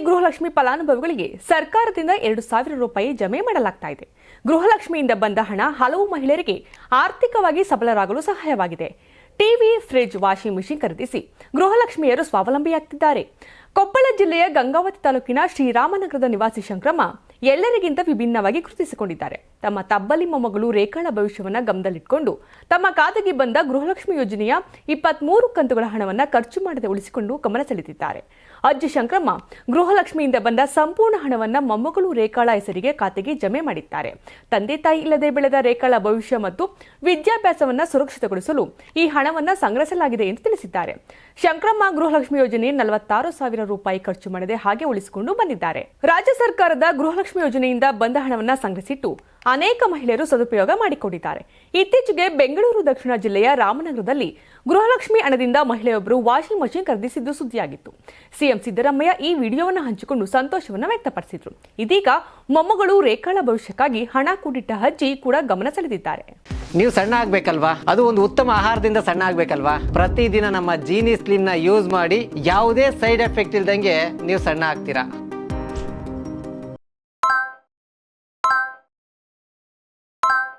ಗೃಹಲಕ್ಷ್ಮಿ ಫಲಾನುಭವಿಗಳಿಗೆ ಸರ್ಕಾರದಿಂದ ಎರಡು ಸಾವಿರ ರೂಪಾಯಿ ಜಮೆ ಮಾಡಲಾಗ್ತಾ ಇದೆ. ಗೃಹಲಕ್ಷ್ಮಿಯಿಂದ ಬಂದ ಹಣ ಹಲವು ಮಹಿಳೆಯರಿಗೆ ಆರ್ಥಿಕವಾಗಿ ಸಬಲರಾಗಲು ಸಹಾಯವಾಗಿದೆ. ಟಿವಿ, ಫ್ರಿಡ್ಜ್, ವಾಷಿಂಗ್ ಮಿಷಿನ್ ಖರೀದಿಸಿ ಗೃಹಲಕ್ಷ್ಮಿಯರು ಸ್ವಾವಲಂಬಿಯಾಗ್ತಿದ್ದಾರೆ. ಕೊಪ್ಪಳ ಜಿಲ್ಲೆಯ ಗಂಗಾವತಿ ತಾಲೂಕಿನ ಶ್ರೀರಾಮನಗರದ ನಿವಾಸಿ ಶಂಕ್ರಮ್ಮ ಎಲ್ಲರಿಗಿಂತ ವಿಭಿನ್ನವಾಗಿ ಗುರುತಿಸಿಕೊಂಡಿದ್ದಾರೆ. ತಮ್ಮ ತಬ್ಬಲಿ ಮೊಮ್ಮಗಳು ರೇಖಾಳ ಭವಿಷ್ಯವನ್ನು ಗಮನದಲ್ಲಿಟ್ಟುಕೊಂಡು ತಮ್ಮ ಖಾತೆಗೆ ಬಂದ ಗೃಹಲಕ್ಷ್ಮಿ ಯೋಜನೆಯ ಇಪ್ಪತ್ಮೂರು ಕಂತುಗಳ ಹಣವನ್ನು ಖರ್ಚು ಮಾಡದೆ ಉಳಿಸಿಕೊಂಡು ಗಮನ ಸೆಳೆದಿದ್ದಾರೆ. ಅಜ್ಜಿ ಶಂಕ್ರಮ್ಮ ಗೃಹಲಕ್ಷ್ಮಿಯಿಂದ ಬಂದ ಸಂಪೂರ್ಣ ಹಣವನ್ನ ಮೊಮ್ಮಗಳು ರೇಖಾಳ ಹೆಸರಿಗೆ ಖಾತೆಗೆ ಜಮೆ ಮಾಡಿದ್ದಾರೆ. ತಂದೆ ತಾಯಿ ಇಲ್ಲದೆ ಬೆಳೆದ ರೇಖಾಳ ಭವಿಷ್ಯ ಮತ್ತು ವಿದ್ಯಾಭ್ಯಾಸವನ್ನು ಸುರಕ್ಷಿತಗೊಳಿಸಲು ಈ ಹಣವನ್ನ ಸಂಗ್ರಹಿಸಲಾಗಿದೆ ಎಂದು ತಿಳಿಸಿದ್ದಾರೆ. ಶಂಕ್ರಮ್ಮ ಗೃಹಲಕ್ಷ್ಮಿ ಯೋಜನೆ ನಲವತ್ತಾರು ಸಾವಿರ ರೂಪಾಯಿ ಖರ್ಚು ಮಾಡದೆ ಹಾಗೆ ಉಳಿಸಿಕೊಂಡು ಬಂದಿದ್ದಾರೆ. ರಾಜ್ಯ ಸರ್ಕಾರದ ಗೃಹಲಕ್ಷ್ಮಿ ಯೋಜನೆಯಿಂದ ಬಂದ ಹಣವನ್ನ ಸಂಗ್ರಹಿಸಿಟ್ಟು ಅನೇಕ ಮಹಿಳೆಯರು ಸದುಪಯೋಗ ಮಾಡಿಕೊಂಡಿದ್ದಾರೆ. ಇತ್ತೀಚೆಗೆ ಬೆಂಗಳೂರು ದಕ್ಷಿಣ ಜಿಲ್ಲೆಯ ರಾಮನಗರದಲ್ಲಿ ಗೃಹಲಕ್ಷ್ಮಿ ಹಣದಿಂದ ಮಹಿಳೆಯೊಬ್ಬರು ವಾಷಿಂಗ್ ಮಷಿನ್ ಖರೀದಿಸಿದ್ದು ಸುದ್ದಿಯಾಗಿತ್ತು. ಸಿಎಂ ಸಿದ್ದರಾಮಯ್ಯ ಈ ವಿಡಿಯೋವನ್ನು ಹಂಚಿಕೊಂಡು ಸಂತೋಷವನ್ನು ವ್ಯಕ್ತಪಡಿಸಿದ್ರು. ಇದೀಗ ಮೊಮ್ಮಗಳು ರೇಖಾಳ ಭವಿಷ್ಯಕ್ಕಾಗಿ ಹಣ ಕೂಡಿಟ್ಟ ಅಜ್ಜಿ ಕೂಡ ಗಮನ ಸೆಳೆದಿದ್ದಾರೆ. ನೀವು ಸಣ್ಣ ಆಗ್ಬೇಕಲ್ವಾ? ಅದು ಒಂದು ಉತ್ತಮ ಆಹಾರದಿಂದ ಸಣ್ಣ ಆಗ್ಬೇಕಲ್ವಾ? ಪ್ರತಿದಿನ ನಮ್ಮ ಜೀನಿ ಸ್ಲಿಮ್ನ ಯೂಸ್ ಮಾಡಿ ಯಾವುದೇ ಸೈಡ್ ಎಫೆಕ್ಟ್ ಇಲ್ದಂಗೆ ನೀವು ಸಣ್ಣ ಆಗ್ತೀರಾ?